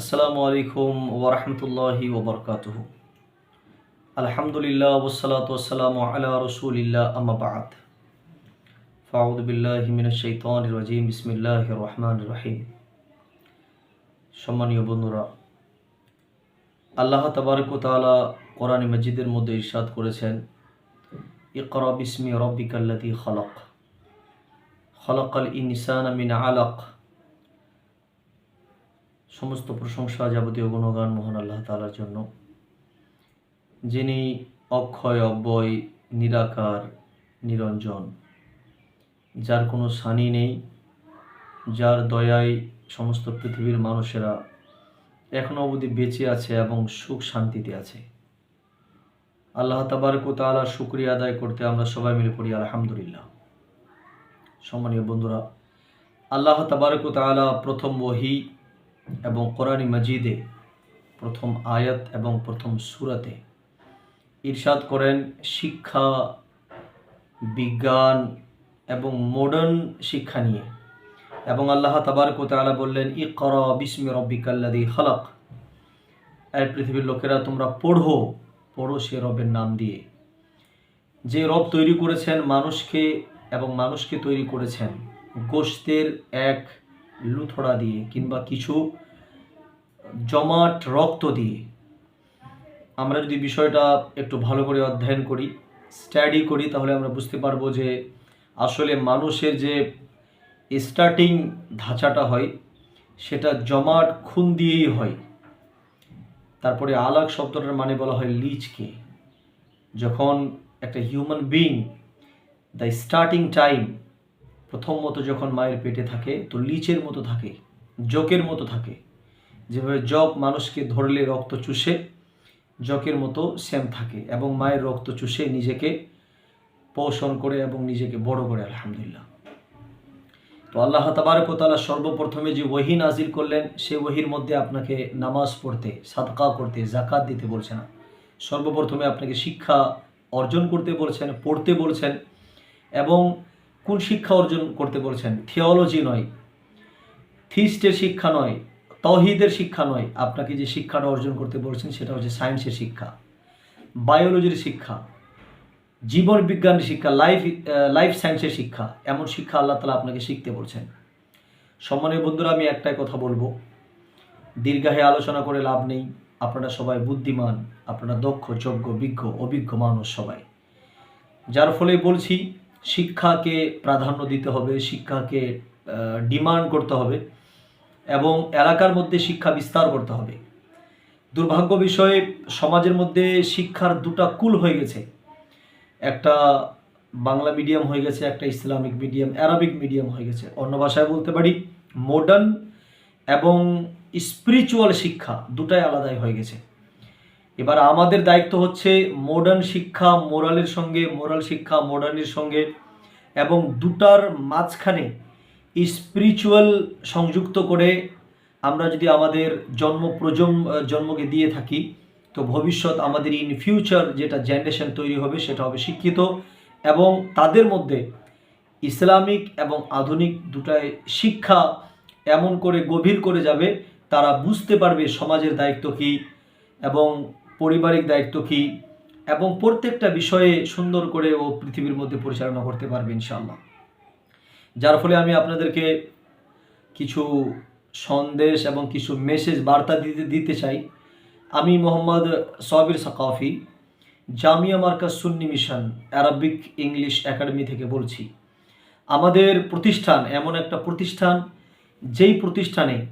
আসসালামু আলাইকুম ওরহমতুল্লাহি ওবরকাতুহ আলহামদুলিল্লাহ ওসালাত ওসালাম আলা রসুলিল্লাহ আমাবাদ ফাউদ বিল্লাহি মিনাশ শাইতানির রাজিম, বিসমিল্লাহির রহমানির রহিম। সম্মানীয় বন্ধুরা, আল্লাহ তাবারক ও তাআলা কোরআন মজিদের মধ্যে ইরশাদ করেছেন, ইকরা বিসমি রব্বিকাল্লাযী খলাক। খলাকাল ইনসানা মিন আলাক। সমস্ত প্রশংসা যাবতীয় গুণগান মহান আল্লাহ তালার জন্য। যিনি অক্ষয়, অব্যয়, নিরাকার, নিরঞ্জন, যার কোনো সানি নেই, যার দয়ায় সমস্ত পৃথিবীর মানুষেরা এখনও অবধি বেঁচে আছে এবং সুখ শান্তিতে আছে। আল্লাহ তাবারক তালা শুক্রিয়া আদায় করতে আমরা সবাই মিলে পড়ি আলহামদুলিল্লাহ। সম্মানীয় বন্ধুরা, আল্লাহ তাবারক তালা প্রথম ওহি এবং কোরআনী মাজিদে প্রথম আয়াত এবং প্রথম সুরাতে ইরশাদ করেন শিক্ষা, বিজ্ঞান এবং মডার্ন শিক্ষা নিয়ে। এবং আল্লাহ তাবারক তাআলা বললেন ই কর বিস্মি রব্বিকাল্লাদি খালাক। এই পৃথিবীর লোকেরা তোমরা পড়ো পড়ো সে রবের নাম দিয়ে। যে রব তৈরি করেছেন মানুষকে এবং মানুষকে তৈরি করেছেন, গোষ্ঠের এক লুথড়া দিয়ে কিংবা কিছু জমাট রক্ত দিয়ে। আমরা যদি বিষয়টা একটু ভালো করে অধ্যয়ন করি স্টাডি করি, তাহলে আমরা বুঝতে পারব যে আসলে মানুষের যে স্টার্টিং ধাঁচাটা হয়, সেটা জমাট খুন দিয়েই হয়। তারপরে আলাগ শব্দটার মানে বলা হয় লিচকে। যখন একটা human being the starting time প্রথম মতো যখন মায়ের পেটে থাকে, তো লিচের মতো থাকে, জোকের মতো থাকে। যেভাবে জক মানুষকে ধরলে রক্ত চুষে, জকের মতো সেম থাকে এবং মায়ের রক্ত চুষে নিজেকে পোষণ করে এবং নিজেকে বড় করে, আলহামদুলিল্লাহ। তো আল্লাহ তাবারকতালা সর্বপ্রথমে যে ওহি নাজিল করলেন, সে ওহির মধ্যে আপনাকে নামাজ পড়তে, সাদকা করতে জাকাত দিতে বলছে না সর্বপ্রথমে আপনাকে শিক্ষা অর্জন করতে বলছেন, পড়তে বলছেন এবং কোন শিক্ষা অর্জন করতে বলছেন? থিওলজি নয়। থিস্টের শিক্ষা নয়, তহিদের শিক্ষা নয়। আপনাকে যে শিক্ষাটা অর্জন করতে বলছেন সেটা হচ্ছে সায়েন্সের শিক্ষা বায়োলজির শিক্ষা, জীবন বিজ্ঞানের শিক্ষা লাইফ লাইফ সায়েন্সের শিক্ষা, এমন শিক্ষা আল্লাহ তালা আপনাকে শিখতে বলছেন। সম্মানীয় বন্ধুরা, আমি একটাই কথা বলব। দীর্ঘাহে আলোচনা করে লাভ নেই। আপনারা সবাই বুদ্ধিমান, আপনারা দক্ষ, যোগ্য, বিজ্ঞ, অভিজ্ঞ মানুষ সবাই। যার ফলে বলছি শিক্ষাকে প্রাধান্য দিতে হবে, শিক্ষাকে ডিমান্ড করতে হবে এবং এলাকার মধ্যে শিক্ষা বিস্তার করতে হবে। দুর্ভাগ্য বিষয়ে, সমাজের মধ্যে শিক্ষার দুটা কুল হয়ে গেছে। একটা বাংলা মিডিয়াম হয়ে গেছে, একটা ইসলামিক মিডিয়াম অ্যারাবিক মিডিয়াম হয়ে গেছে। অন্য ভাষায় বলতে পারি মডার্ন এবং স্পিরিচুয়াল শিক্ষা দুটাই আলাদাই হয়ে গেছে। এবার আমাদের দায়িত্ব হচ্ছে মডার্ন শিক্ষা মোরালের সঙ্গে মোরাল শিক্ষা মডার্নের সঙ্গে এবং দুটার মাঝখানে স্পিরিচুয়াল সংযুক্ত করে আমরা যদি আমাদের জন্ম, প্রজন্ম, জন্মকে দিয়ে থাকি, তো ভবিষ্যৎ আমাদের ইন ফিউচার যেটা জেনারেশন তৈরি হবে সেটা হবে শিক্ষিত এবং তাদের মধ্যে ইসলামিক এবং আধুনিক দুটায় শিক্ষা এমন করে গভীর করে যাবে, তারা বুঝতে পারবে সমাজের দায়িত্ব কী এবং পারিবারিক দায়িত্ব কী? এবং প্রত্যেকটা বিষয়ে সুন্দর করে ও পৃথিবীর মধ্যে পরিচালনা করতে পারবে ইনশাল্লাহ যার ফলে আমি আপনাদেরকে কিছু সন্দেশ এবং কিছু মেসেজ বার্তা দিতে দিতে চাই। আমি Mohammad Sabir Sakafi, Jamia Markaz Sunni mission Arabic English academy থেকে বলছি। আমাদের প্রতিষ্ঠান এমন একটা প্রতিষ্ঠান, যেই প্রতিষ্ঠানে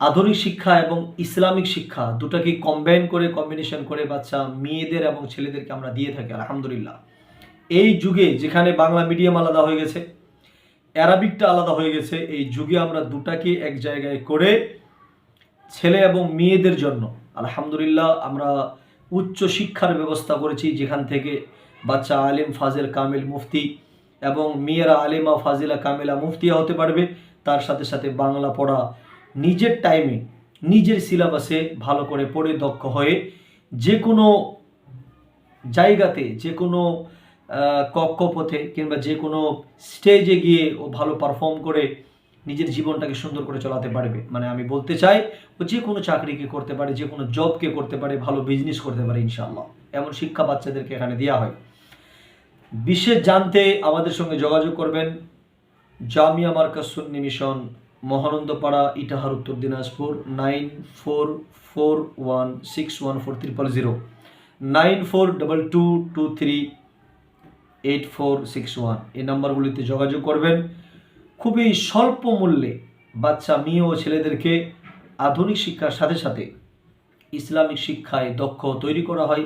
আধুনিক শিক্ষা এবং ইসলামিক শিক্ষা দুটাকে কম্বাইন করে কম্বিনেশন করে বাচ্চা মেয়েদের এবং ছেলেদেরকে আমরা দিয়ে থাকি, আলহামদুলিল্লাহ। এই যুগে যেখানে বাংলা মিডিয়াম আলাদা হয়ে গেছে অ্যারাবিকটা আলাদা হয়ে গেছে, এই যুগে আমরা দুটাকে এক জায়গায় করে ছেলে এবং মেয়েদের জন্য, আলহামদুলিল্লাহ, আমরা উচ্চ শিক্ষার ব্যবস্থা করেছি যেখান থেকে বাচ্চা আলিম ফাজেল কামিল মুফতি এবং মেয়েরা আলিমা ফাজিলা কামিলা মুফতিয়া হতে পারবে। তার সাথে সাথে বাংলা পড়া নিজের টাইমে নিজের সিলেবাসে ভালো করে পড়ে দক্ষ হয়ে যে কোনো জায়গাতে যে কোনো কক্ষপথে কিংবা যে কোনো স্টেজে গিয়ে ও ভালো পারফর্ম করে নিজের জীবনটাকে সুন্দর করে চালাতে পারবে। মানে আমি বলতে চাই, ও যে কোনো চাকরিকে করতে পারে যে কোনো জবকে করতে পারে, ভালো বিজনেস করতে পারে ইনশাল্লাহ এমন শিক্ষা বাচ্চাদেরকে এখানে দেওয়া হয়। বিশেষ জানতে আমাদের সঙ্গে যোগাযোগ করবেন। জামিয়া মার্কাজ সুন্নি mission Mahanandapara, Itahar, Uttar Dinajpur nine four four one six one four triple zero nine four double two two three eight four six one এই নাম্বারগুলিতে যোগাযোগ করবেন। খুবই স্বল্প মূল্যে বাচ্চা, মেয়ে ও ছেলেদেরকে আধুনিক শিক্ষার সাথে সাথে ইসলামিক শিক্ষায় দক্ষ তৈরি করা হয়।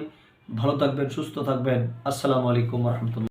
ভালো থাকবেন, সুস্থ থাকবেন। আসসালামু আলাইকুম রহমতুল্লাহ।